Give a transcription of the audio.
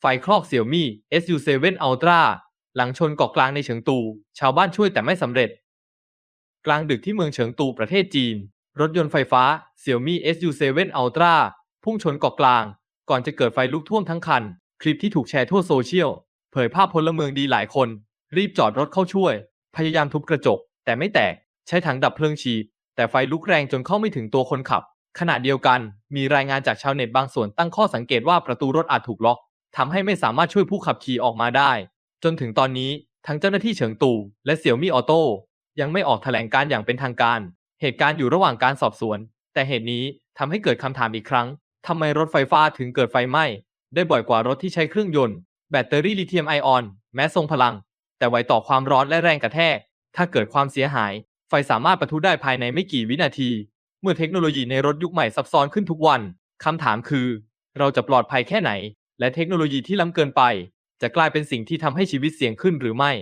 ไฟคลอกเสี่ยวมี่ SU7 Ultra หลังชนเกาะกลางในเฉิงตู ชาวบ้านช่วยแต่ไม่สำเร็จ กลางดึกที่เมืองเฉิงตูประเทศจีน รถยนต์ไฟฟ้า Xiaomi SU7 Ultra พุ่งชนเกาะกลาง ก่อนจะเกิดไฟลุกท่วมทั้งคัน คลิปที่ถูกแชร์ทั่วโซเชียล เผยภาพพลเมืองดีหลายคน รีบจอดรถเข้าช่วย พยายามทุบกระจก แต่ไม่แตก ใช้ถังดับเพลิงฉีด แต่ไฟลุกแรงจนเข้าไม่ถึงตัวคนขับ ขณะเดียวกัน มีรายงานจากชาวเน็ตบางส่วนตั้งข้อสังเกตว่าประตูรถอาจถูกล็อก ทำให้ไม่สามารถช่วยผู้ขับขี่ออกมาได้ จนถึงตอนนี้ทั้งเจ้าหน้าที่เฉิงตูและเสี่ยวมี่ออโต้ยังไม่ออกแถลงการอย่างเป็นทางการ เหตุการณ์อยู่ระหว่างการสอบสวน แต่เหตุนี้ทำให้เกิดคำถามอีกครั้งทำไมรถไฟฟ้าถึงเกิดไฟไหม้ ได้บ่อยกว่ารถที่ใช้เครื่องยนต์ แบตเตอรี่ลิเธียมไอออน แม้ทรงพลัง แต่ไวต่อความร้อนและแรงกระแทก ถ้าเกิดความเสียหาย ไฟสามารถปะทุได้ภายในไม่กี่วินาที เมื่อเทคโนโลยีในรถยุคใหม่ซับซ้อนขึ้นทุกวันคำถามคือ เราจะปลอดภัยแค่ไหน และเทคโนโลยีที่ล้ำเกินไป จะกลายเป็นสิ่งที่ทำให้ชีวิตเสี่ยงขึ้นหรือไม่